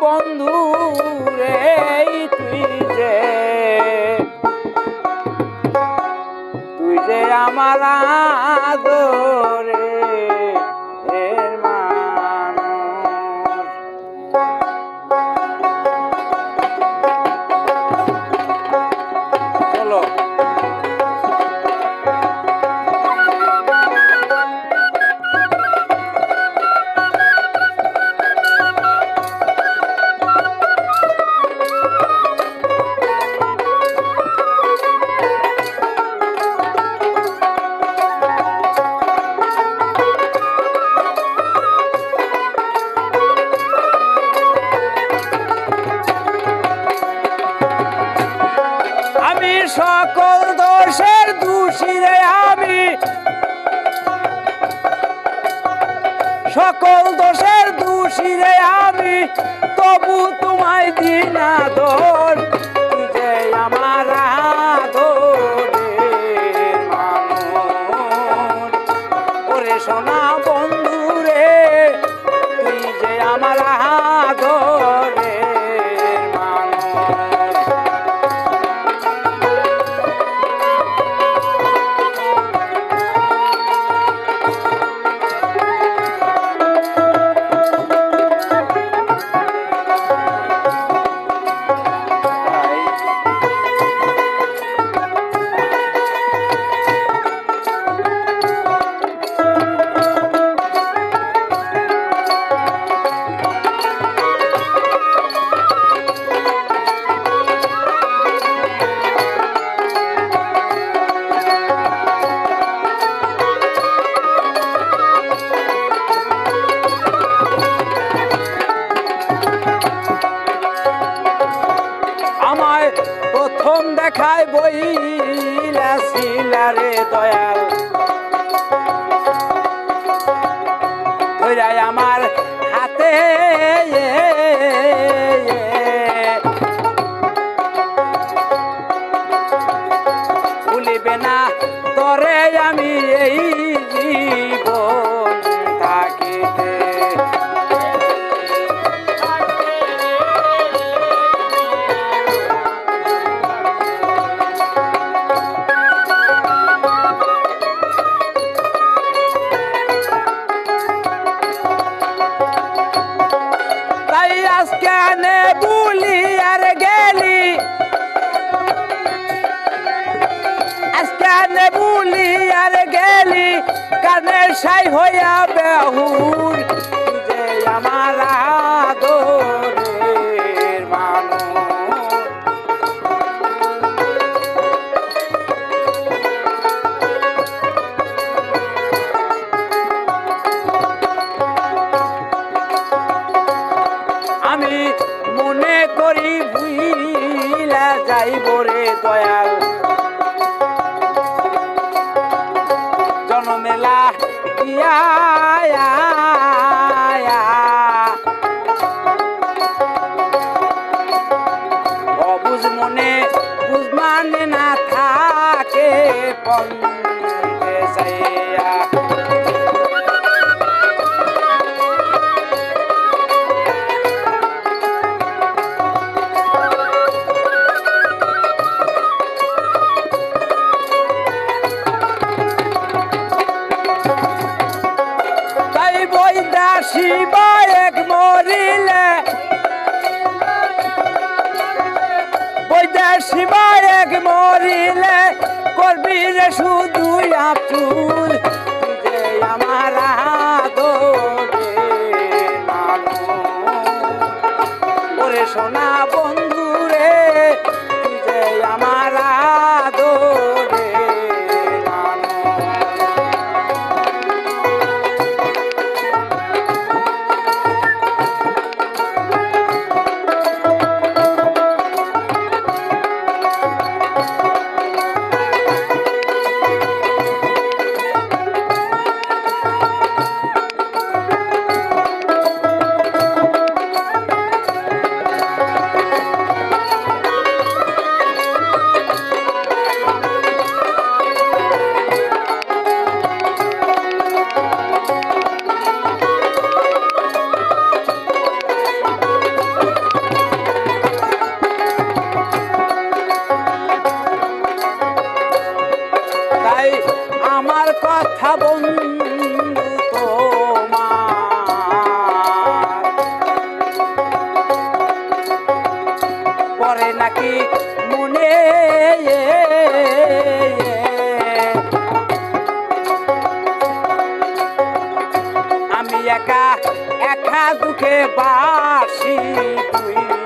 বন্ধু রে তুই যে। তুই যে আমার আদরে। সকল দোষের দোষী রে আমি তবু তোমায় দিনা দোষ আমার ওরে সোনা বইলা শিলারে দয়াল। ধৈরাই আমার হাতে। ভুলিবে না তরে আমি এই নে বুলি আর গেলি কানে সাই হইয়া বেহুর। আমার Yeah, yeah. এক মরিলে করবি রে শুধু আচুল। কথা বন্ধু পরে নাকি মনে আমি একা একা দুঃখে বাসি দুই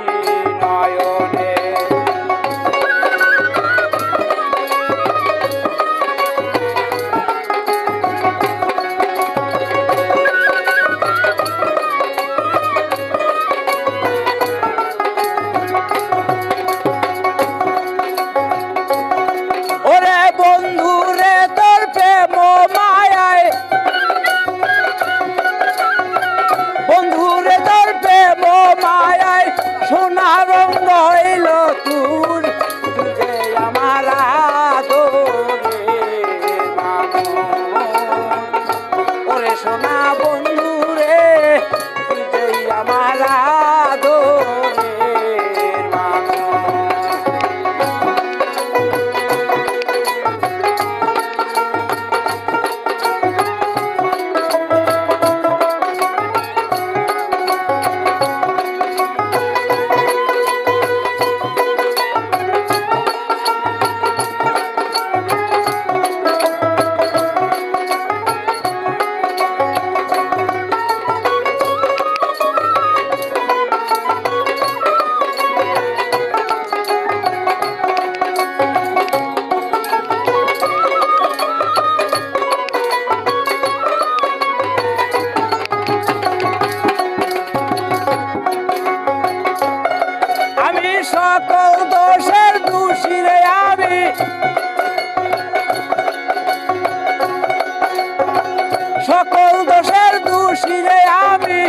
দোষী রে আমি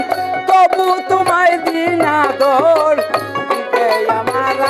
তবু তোমায় দিনা দোল আমার